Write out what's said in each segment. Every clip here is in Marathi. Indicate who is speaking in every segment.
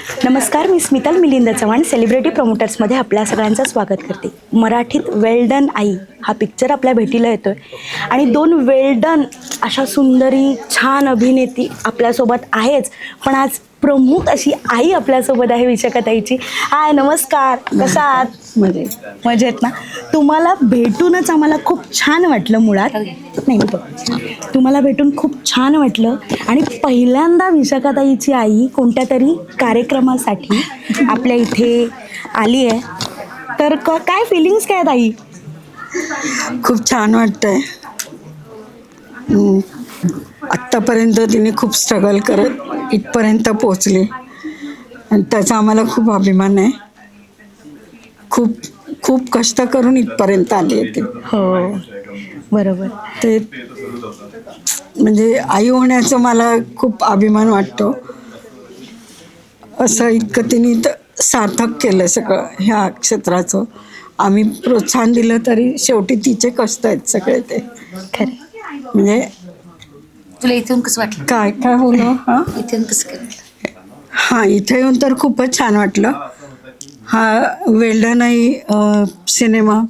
Speaker 1: नमस्कार मी स्मिताल मिलिंद चव्हाण सेलिब्रिटी प्रमोटर्समध्ये आपल्या सगळ्यांचं स्वागत करते. मराठीत वेल्डन आई हा पिक्चर आपल्या भेटीला येतोय. आणि दोन वेल्डन अशा सुंदरी छान अभिनेती आपल्यासोबत आहेच. पण आज प्रमुख अशी आई आपल्यासोबत आहे विशाखाताईची. हाय नमस्कार. कसा आहात?
Speaker 2: म्हणजे
Speaker 1: मजेत ना? तुम्हाला भेटूनच आम्हाला खूप छान वाटलं मुळात. नाही बघ. तुम्हाला भेटून खूप छान वाटलं. आणि पहिल्यांदा विशाखाताईची आई कोणत्या तरी कार्यक्रमासाठी आपल्या इथे आली आहे. तर क काय फिलिंग्स काय आहेत आई?
Speaker 2: खूप छान वाटतंय. हम्म. आत्तापर्यंत तिने खूप स्ट्रगल करत इथपर्यंत पोचली आणि त्याचा आम्हाला खूप अभिमान आहे. खूप खूप कष्ट करून इथपर्यंत आली आहे ती.
Speaker 1: हो बरोबर.
Speaker 2: ते म्हणजे आई होण्याचं मला खूप अभिमान वाटतो. असं इतकं तिने सार्थक केलं सगळं ह्या क्षेत्राचं. आम्ही प्रोत्साहन दिलं तरी शेवटी तिचे कष्ट आहेत सगळे ते.
Speaker 1: खरं.
Speaker 2: म्हणजे
Speaker 3: तुला इथून कसं वाटलं?
Speaker 2: काय काय बोलू हां?
Speaker 3: इथून कसं वाटलं?
Speaker 2: हां इथे येऊन तर खूपच छान वाटलं. हा वेल्डनाई अं, सिनेमा.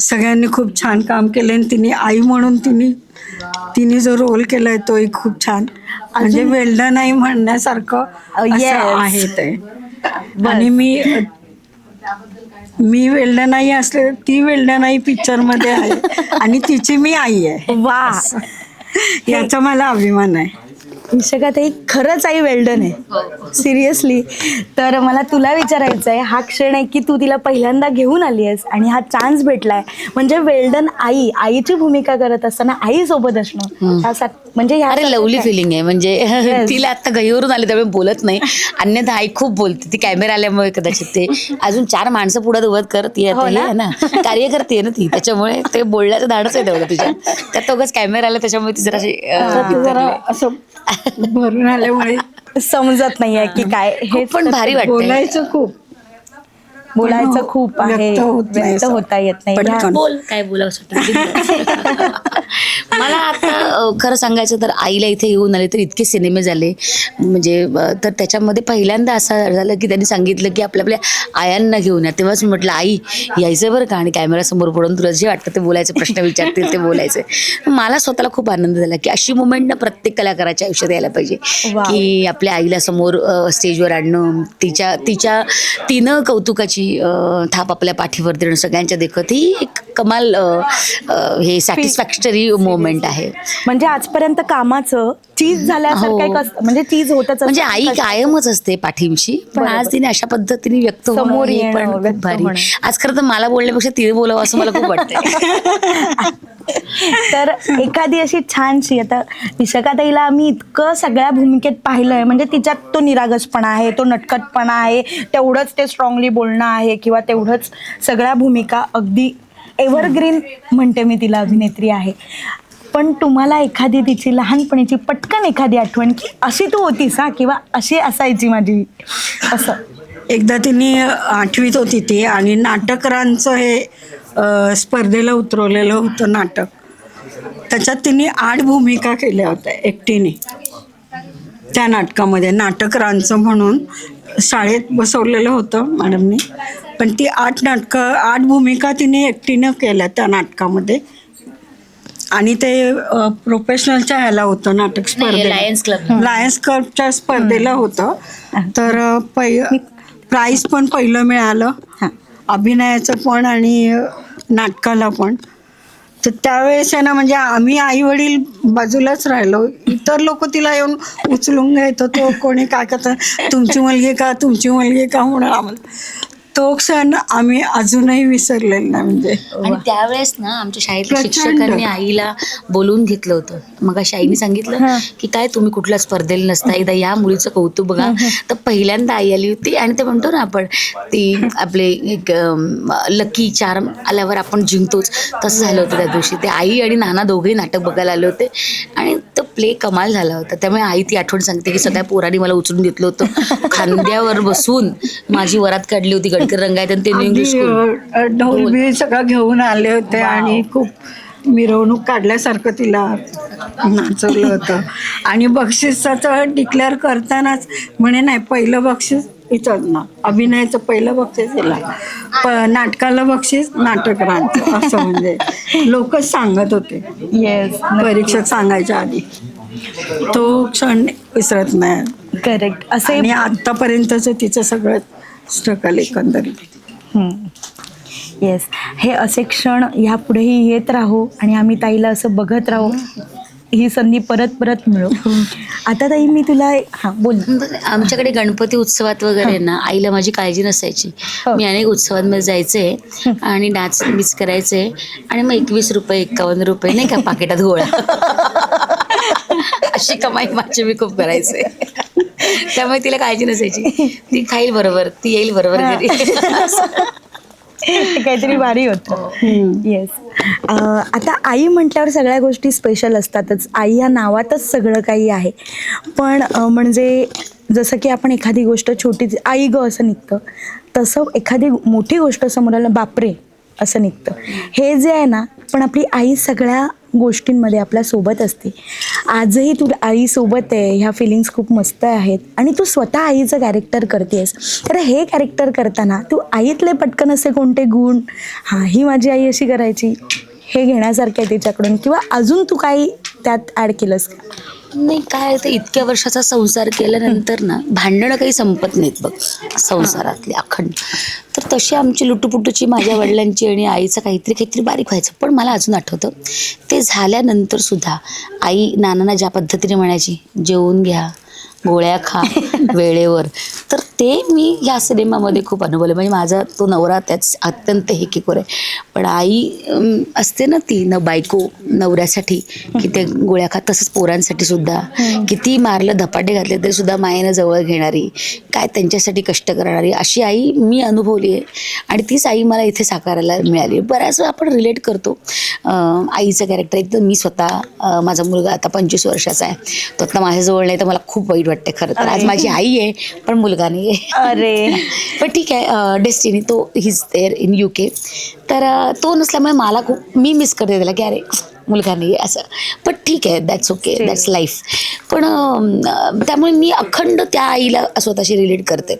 Speaker 2: सगळ्यांनी खूप छान काम केलं आणि तिने आई म्हणून तिने तिने जो रोल केलाय तोही खूप छान. म्हणजे वेल्डनाई म्हणण्यासारखं असं
Speaker 1: yes.
Speaker 2: आहे ते. आणि मी मी वेल्डनाई असले ती वेल्डनाई पिक्चरमध्ये आहे. आणि तिची मी आई आहे.
Speaker 1: वा.
Speaker 2: याचा मला अभिमान आहे.
Speaker 1: विशाखाताई खरंच आई वेल्डन आहे. सिरियसली तर मला तुला विचारायचं आहे हा क्षण आहे की तू तिला पहिल्यांदा घेऊन आली आहेस आणि हा चान्स भेटलाय? म्हणजे वेल्डन आई आईची भूमिका करत असताना आई सोबत असणं म्हणजे
Speaker 3: अरे लवली फिलिंग आहे. म्हणजे. तिला आता गहीवरून आले त्यामुळे बोलत नाही. अन्यथा आई खूप बोलते. ती कॅमेरा आल्यामुळे कदाचित ते अजून चार माणसं पुढे उभत कर ती आता
Speaker 1: हो
Speaker 3: हे
Speaker 1: ना?
Speaker 3: कार्यकर्ती आहे ना ती. त्याच्यामुळे ते बोलण्याचं धाडच आहे तेवढं तुझ्या त्यात उगाच कॅमेरा आला त्याच्यामुळे ती जरा
Speaker 2: असं भरून आल्यामुळे
Speaker 1: समजत नाहीये की काय. हे
Speaker 3: पण भारी वाटतं
Speaker 2: बोलायचं खूप.
Speaker 1: बोलायचं खूप आहे.
Speaker 2: व्यक्त होत
Speaker 1: येत नाही
Speaker 3: बोल काय बोलावं वाटतं? मला आता खरं सांगायचं तर आईला इथे येऊन आले तर इतके सिनेमे झाले. म्हणजे तर त्याच्यामध्ये पहिल्यांदा असं झालं की त्यांनी सांगितलं की आपल्या आपल्या आयांना घेऊन या. तेव्हाच मी म्हटलं आई यायचं बरं का? आणि कॅमेरासमोर पडून तुला जे वाटतं ते बोलायचं प्रश्न विचारतील ते बोलायचे. मला स्वतःला खूप आनंद झाला की अशी मुमेंट ना प्रत्येक कलाकाराच्या आयुष्यात यायला पाहिजे. की आपल्या आईला समोर स्टेजवर आणणं तिच्या तिच्या तिनं कौतुकाची अ, थाप आपल्या पाठीवर देणं सगळ्यांच्या देखत ही एक कमाल हे सॅटिस्फॅक्टरी मोमेंट आहे.
Speaker 1: म्हणजे आजपर्यंत कामाचं चीज झाल्यासारखं
Speaker 3: हो.
Speaker 1: एक असतं म्हणजे चीज होतच.
Speaker 3: म्हणजे आई कायमच असते पाठीशी पण
Speaker 1: बरोबर.
Speaker 3: आज तिने अशा पद्धतीने व्यक्त होणं
Speaker 1: समोर
Speaker 3: हे
Speaker 1: येणं,
Speaker 3: पण खूप
Speaker 1: व्यक्त
Speaker 3: भारी
Speaker 1: होणं.
Speaker 3: आज खरं तर मला बोलण्यापेक्षा तिने बोलावं असं मला खूप वाटतं
Speaker 1: तर एखादी अशी छानशी आता विशाखाताईला आम्ही इतकं सगळ्या भूमिकेत पाहिलंय म्हणजे तिच्यात तो निरागसपणा आहे तो नटखटपणा आहे तेवढंच ते स्ट्रॉंगली बोलणं आहे किंवा तेवढंच सगळ्या भूमिका अगदी एव्हरग्रीन म्हणते मी तिला अभिनेत्री आहे पण तुम्हाला एखादी तिची लहानपणीची पटकन एखादी आठवण की अशी तू होतीस हा? किंवा अशी असायची माझी? असं.
Speaker 2: एकदा तिने आठवीत होती ती आणि नाटकरांचं हे स्पर्धेला उतरवलेलं होतं नाटक. त्याच्यात तिने आठ भूमिका केल्या होत्या एकटीने. त्या नाटकामध्ये नाटकरांचं म्हणून शाळेत बसवलेलं होतं मॅडमनी. पण ती आठ नाटकं आठ भूमिका तिने एकटीनं केल्या त्या नाटकामध्ये. आणि ते प्रोफेशनलच्या ह्याला होतं नाटक स्पर्धेला.
Speaker 3: लायन्स क्लब
Speaker 2: लायन्स क्लबच्या स्पर्धेला होतं. तर प्राईज पण पहिलं मिळालं. अभिनयाचं पण आणि नाटकाला पण. तर त्यावेळेस आहे ना म्हणजे आम्ही आई वडील बाजूलाच राहिलो. इतर लोक तिला येऊन उचलून घ्यायचं तो कोणी काय करतं? तुमची मुलगी का? तुमची मुलगी का? म्हणून आम्हाला. तो क्षण आम्ही अजूनही विसरलेलो नाही म्हणजे.
Speaker 3: आणि त्यावेळेस ना आमच्या शाळेतल्या
Speaker 2: प्रचंड.
Speaker 3: शिक्षकांनी आईला बोलवून घेतलं होतं. मग आईने सांगितलं की काय तुम्ही कुठल्या स्पर्धेला नसता एकदा या मुलीचं कौतुक बघा. तर पहिल्यांदा आई आली होती आणि ते म्हणतो ना आपण ती आपले एक लकी चार्म आल्यावर आपण जिंकतोच. तसं झालं होतं त्या दिवशी. ते आई आणि नाना दोघेही नाटक बघायला आले होते. आणि तो प्ले कमाल झाला होता. त्यामुळे आई ती आठवण सांगते की सगळ्या पोरांनी मला उचलून घेतलं होतं. खांद्यावर बसून माझी वरात काढली होती रंगायत आणि ते इंग्लिश स्कूल
Speaker 2: अ, ढोल बी सगळं घेऊन आले होते आणि खूप मिरवणूक काढल्यासारखं तिला नाचवलं होतं. आणि बक्षिसाचं डिक्लेअर करतानाच म्हणे नाही पहिलं बक्षीस इथंच ना. अभिनयाचं पहिलं बक्षीस दिला प नाटकाला बक्षीस नाटकरांचं असं म्हणजे. लोकच सांगत होते.
Speaker 1: येस
Speaker 2: परीक्षक सांगायच्या आधी. तो क्षण विसरत नाही.
Speaker 1: करेक्ट असे
Speaker 2: आणि आतापर्यंतच तिचं सगळं स्ट्रगल एकंदरीत.
Speaker 1: येस हे असे क्षण ह्यापुढेही येत राहू आणि आम्ही ताईला असं बघत राहू. ही संधी परत परत मिळू. आता ताई मी तुला हां बोल
Speaker 3: आमच्याकडे गणपती उत्सवात वगैरे ना आईला माझी काळजी नसायची.
Speaker 1: हो.
Speaker 3: मी अनेक उत्सवांमध्ये जायचे आणि डान्स बीच करायचे आणि मग एकवीस रुपये एकावन्न रुपये नाही का पाकिटात गोळा. अशी कमाई माझी मी खूप करायचे. त्यामुळे तिला काळजी नसायची. ती खाईल बरोबर ती येईल बरोबर घरी.
Speaker 1: ते काहीतरी भारी होतं. येस आता आई म्हटल्यावर सगळ्या गोष्टी स्पेशल असतातच. आई या नावातच सगळं काही आहे. पण अं, म्हणजे जसं की आपण एखादी गोष्ट छोटी आई ग असं निघतं. तसं एखादी मोठी गोष्ट समोर आलं बापरे असं निघतं. हे जे आहे ना पण आपली आई सगळ्या गोष्टींमध्ये आपल्यासोबत असते. आजही तू आई सोबत आहे ह्या फिलिंग्स खूप मस्त आहेत आणि तू स्वतः आईचं कॅरेक्टर करतेस तर हे कॅरेक्टर करताना तू आईतले पटकन असे कोणते गुण? हां ही माझी आई अशी करायची. हे घेण्यासारखं आहे तिच्याकडून किंवा अजून तू काही त्यात ॲड केलंस का?
Speaker 3: नाही काय तर इतक्या वर्षाचा संसार केल्यानंतर ना भांडणं काही संपत नाहीत बघ संसारातली अखंड. तर तशी आमची लुटूपुटूची माझ्या वडिलांची आणि आईचं काहीतरी काहीतरी बारीक व्हायचं. पण मला अजून आठवतं ते झाल्यानंतर सुद्धा आई नानांना ज्या पद्धतीने म्हणायची जेवून घ्या गोळ्या खा वेळेवर. तर ते मी ह्या सिनेमामध्ये खूप अनुभवलं. म्हणजे माझा तो नवरा त्याच अत्यंत हेकेकोर आहे. पण आई असते ना ती न बायको नवऱ्यासाठी की ते गोळ्या खात तसंच पोरांसाठी सुद्धा. किती मारलं धपाटे घातले तरी सुद्धा मायेनं जवळ घेणारी. काय त्यांच्यासाठी कष्ट करणारी. अशी आई मी अनुभवली आहे. आणि तीच आई मला इथे साकारायला मिळाली बऱ्याच वेळा आपण रिलेट करतो. आईचं कॅरेक्टर एक तर मी स्वतः माझा मुलगा आता पंचवीस वर्षाचा आहे. तो आता माझ्याजवळ नाही तर मला खूप वाईट वाटते खरं तर. आज माझी आई आहे पण मुलगा नाही आहे
Speaker 1: अरे.
Speaker 3: पण ठीक आहे डेस्टिनी तो is there in U K तर तो नसल्यामुळे मला खूप मी मिस करते त्याला. की अरे मुलगा नाही आहे असं. पण ठीक आहे दॅट्स ओके दॅट्स लाईफ पण त्यामुळे मी अखंड त्या आईला स्वतःशी रिलेट करते.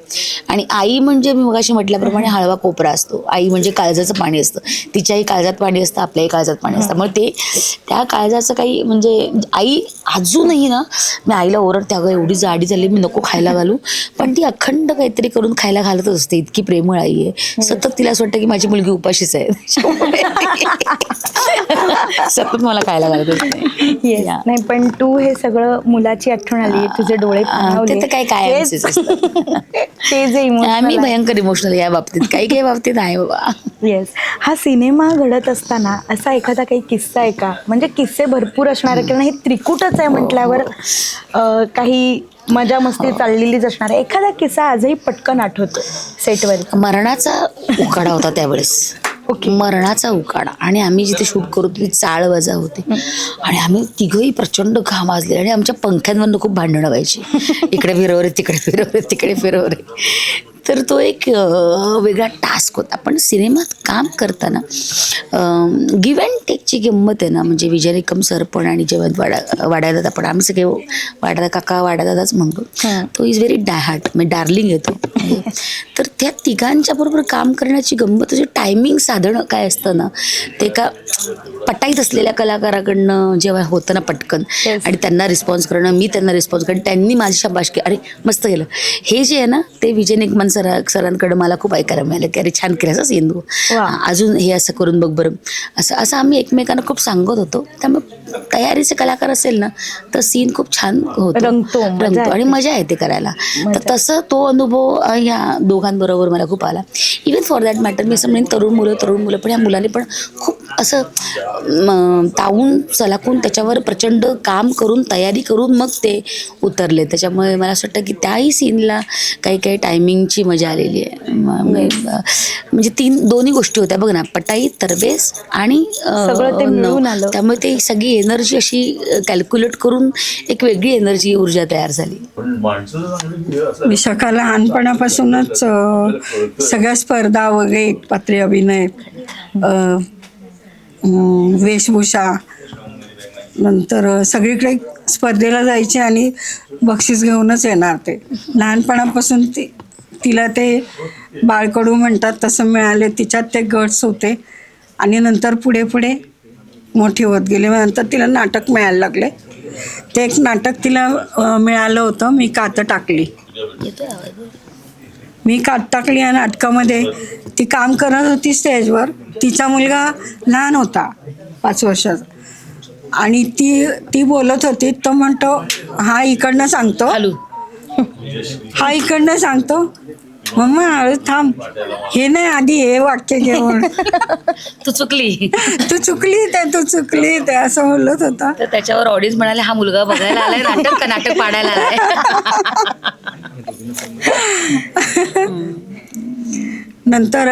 Speaker 3: आणि आई म्हणजे मी मगाशी म्हटल्याप्रमाणे हळवा कोपरा असतो. आई म्हणजे काळजाचं पाणी असतं. तिच्याही काळजात पाणी असतं आपल्याही काळजात पाणी असतं. त्यामुळे ते त्या काळजाचं काही म्हणजे आई अजूनही ना मी आईला ओरडते अगं एवढी जाडी झाली मी नको खायला घालू. पण ती अखंड काहीतरी करून खायला घालतच असते. इतकी प्रेमळ आई आहे. सतत तिला असं वाटतं की माझी मुलगी उपाशीच आहे. सतत मला खायला घालत असते
Speaker 1: येस
Speaker 3: Yeah.
Speaker 1: नाही पण तू हे सगळं मुलाची आठवण आली तुझे डोळे
Speaker 3: हा, ते. तर काय असतं.
Speaker 1: ते जे
Speaker 3: आम्ही भयंकर इमोशनल या बाबतीत. काही काही बाबतीत आहे बाबा.
Speaker 1: येस हा सिनेमा घडत असताना असा एखादा काही किस्सा आहे का? म्हणजे किस्से भरपूर असणार आहे किंवा हे त्रिकुटच आहे म्हटल्यावर अं, काही मजा मस्ती चाललेलीच असणार आहे. एखादा किस्सा आजही पटकन आठवतो सेटवर.
Speaker 3: मरणाचा उकाडा होता त्यावेळेस. मरणाचा उकाडा. आणि आम्ही जिथे शूट करत होतो ती चाळ वजा होती. आणि आम्ही तिघही प्रचंड घाम वाजले आणि आमच्या पंख्यांवरनं खूप भांडणं व्हायची. इकडे फिरवरे तिकडे फिरवरे तिकडे फिरवरे. तर तो एक वेगळा टास्क होता पण सिनेमात काम करताना गिव्ह अँड टेकची गंमत आहे ना म्हणजे विजय निकम सर पण आणि जयवंत वाडा वाड्यादादा पण आम्ही सगळे वाडा काका वाड्यादादाच म्हणतो
Speaker 1: हां.
Speaker 3: तो इज व्हेरी डायहार्ट म्हणजे डार्लिंग येतो तर त्या तिघांच्या बरोबर काम करण्याची गंमत म्हणजे टायमिंग साधणं काय असतं ना ते का पटाईत असलेल्या कलाकाराकडनं जेव्हा होतं ना पटकन. आणि त्यांना रिस्पॉन्स करणं मी त्यांना रिस्पॉन्स करणं त्यांनी माझी शाबाशकी अरे मस्त केलं हे जे आहे ना ते विजय निकमन सरा सरांकडं मला खूप ऐकायला मिळालं की अरे छान केलं असं
Speaker 1: वा.
Speaker 3: अजून हे असं करून बघ बरं असं असं आम्ही एकमेकांना खूप सांगत होतो त्यामुळे तयारीचे कलाकार असेल ना तर सीन खूप छान होतो
Speaker 1: रंगतो,
Speaker 3: रंगतो आणि. मजा येते करायला. तर तसं तो अनुभव ह्या दोघांबरोबर मला खूप आला इवन फॉर दॅट मॅटर मी असं म्हणेन तरुण मुलं तरुण मुलं पण ह्या मुलाने पण खूप असं तावून सलाकून त्याच्यावर प्रचंड काम करून तयारी करून मग ते उतरले. त्याच्यामुळे मला असं वाटतं की त्याही सीनला काही काही टायमिंगची मजा आलेली आहे. म- म- म्हणजे तीन दोन्ही गोष्टी होत्या. बघ ना पटाई तरबेज आणि अ,
Speaker 1: सगळं ते
Speaker 3: न-
Speaker 1: मिळून आलं.
Speaker 3: त्यामुळे ते सगळी एनर्जी अशी कॅल्क्युलेट करून एक वेगळी एनर्जी ऊर्जा तयार झाली.
Speaker 2: विशाखा लहानपणापासूनच सगळ्या स्पर्धा वगैरे एकपात्री अभिनय वेशभूषा नंतर सगळीकडे स्पर्धेला जायचे आणि बक्षीस घेऊनच येणार ते. लहानपणापासून ती तिला ते बाळकडू म्हणतात तसं मिळाले तिच्यात ते गट्स होते. आणि नंतर पुढे पुढे मोठी होत गेली. नंतर तिला नाटक मिळायला लागले. ते एक नाटक तिला मिळालं होतं मी कातं टाकली. मी कात टाकली या नाटकामध्ये ती काम करत होती स्टेजवर. तिचा मुलगा लहान होता पाच वर्षाचा. आणि ती ती बोलत होती तो म्हणतो हा इकडनं सांगतो. हा इकडनं सांगतो. मम्मा अरे थांब. हे नाही आधी हे वाक्य घेऊन.
Speaker 3: तू चुकली.
Speaker 2: तू चुकली ते तू चुकली ते असं बोलत होता.
Speaker 3: तर त्याच्यावर ऑडियन्स म्हणाले हा मुलगा बघायला आलाय नाटक का नाटक पाडायला आलाय?
Speaker 2: नंतर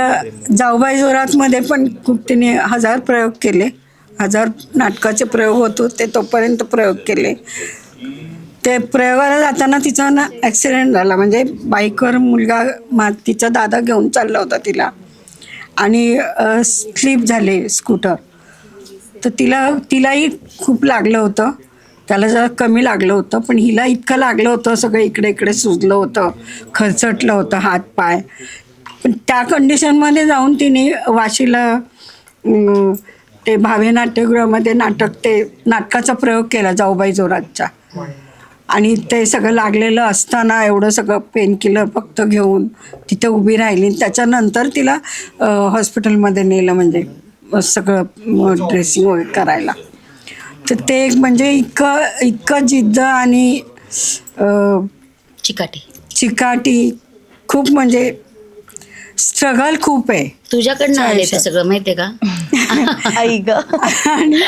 Speaker 2: जाऊबाई जोरातमध्ये पण खूप तिने हजार प्रयोग केले. हजार नाटकाचे प्रयोग होत होते तोपर्यंत प्रयोग केले. ते प्रयोगाला जाताना तिचा ना ॲक्सिडेंट झाला. म्हणजे बाईकवर मुलगा मा तिचा दादा घेऊन चालला होता तिला. आणि स्लिप झाले स्कूटर. तर तिला तिलाही खूप लागलं होतं. त्याला जरा कमी लागलं होतं पण हिला इतकं लागलं होतं सगळं इकडे इकडे सुजलं होतं खरचटलं होतं हात पाय. पण त्या कंडिशनमध्ये जाऊन तिने वाशीला ते भावे नाट्यगृहामध्ये नाटक ते नाटकाचा प्रयोग केला जाऊबाई जोरातच्या. आणि ते सगळं लागलेलं असताना एवढं सगळं पेनकिलर फक्त घेऊन तिथे उभी राहिली. त्याच्यानंतर तिला हॉस्पिटलमध्ये नेलं म्हणजे सगळं ड्रेसिंग वगैरे करायला. तर ते एक म्हणजे इतकं इतकं जिद्द आणि अं,
Speaker 3: चिकाटी.
Speaker 2: चिकाटी खूप म्हणजे स्ट्रगल खूप आहे.
Speaker 3: तुझ्याकडनं आले ते सगळं माहितीये का?
Speaker 1: आई ग.
Speaker 2: आणि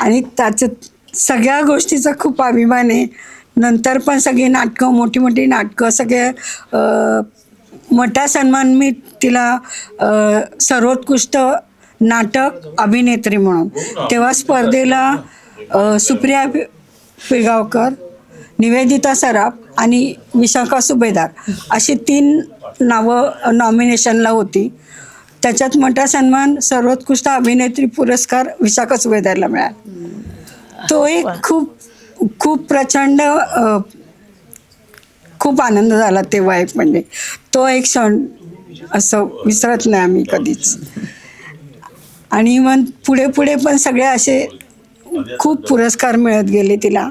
Speaker 2: आणि त्याचं सगळ्या गोष्टीचा खूप अभिमान आहे. नंतर पण सगळी नाटकं मोठी मोठी नाटकं सगळे अं, मोठा सन्मान मी तिला अं, सर्वोत्कृष्ट नाटक अभिनेत्री म्हणून. तेव्हा स्पर्धेला सुप्रिया पिळगावकर निवेदिता सराफ आणि विशाखा सुभेदार अशी तीन नावं नॉमिनेशनला होती. त्याच्यात मोठा सन्मान सर्वोत्कृष्ट अभिनेत्री पुरस्कार विशाखा सुभेदारला मिळाला. तो एक खूप खूप प्रचंड खूप आनंद झाला तेव्हा एक म्हणजे. तो एक क्षण असं विसरत नाही आम्ही कधीच. आणि मग पुढे पुढे पण सगळे असे खूप पुरस्कार मिळत गेले तिला.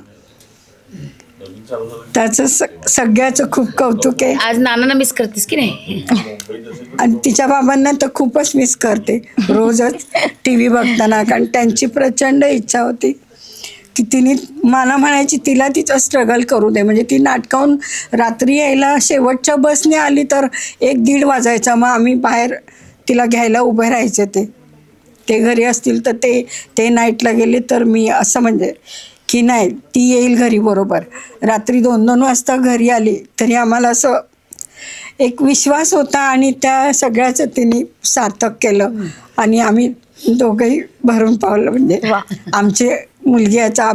Speaker 2: त्याचं स सगळ्याचं खूप कौतुक आहे.
Speaker 3: आज नानांना मिस करतेस की नाही?
Speaker 2: आणि तिच्या बाबांना तर खूपच मिस करते. रोजच टी व्ही बघताना कारण त्यांची प्रचंड इच्छा होती की तिने मला म्हणायची तिला तिचं स्ट्रगल करू दे. म्हणजे ती नाटकाहून रात्री यायला शेवटच्या बसने आली तर एक दीड वाजायचा. मग आम्ही बाहेर तिला घ्यायला उभे राहायचे ते. ते घरी असतील तर ते ते नाईटला गेले तर मी असं म्हणजे की नाही ती येईल घरी बरोबर. रात्री दोन दोन वाजता घरी आली तरी आम्हाला असं एक विश्वास होता आणि त्या सगळ्याचं तिने सार्थक केलं. आणि आम्ही दोघंही भरून पावलं. म्हणजे आमची मुलगी याचा